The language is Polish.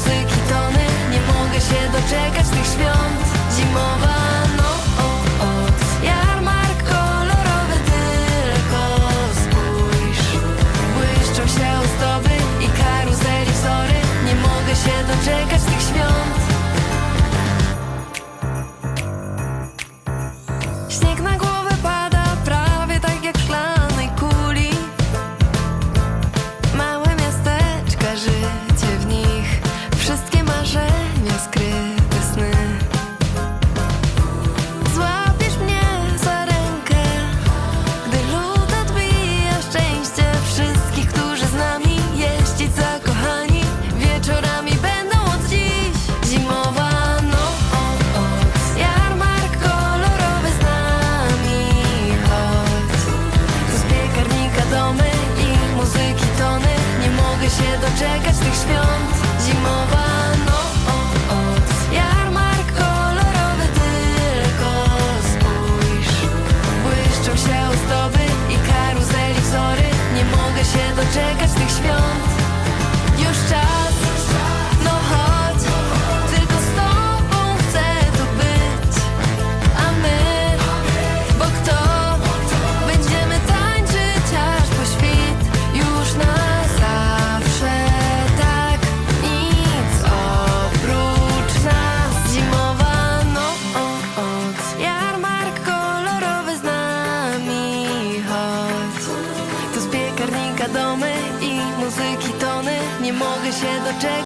muzyki tony. Nie mogę się doczekać tych świąt. Zimowa piekarnika domy i muzyki tony. Nie mogę się doczekać.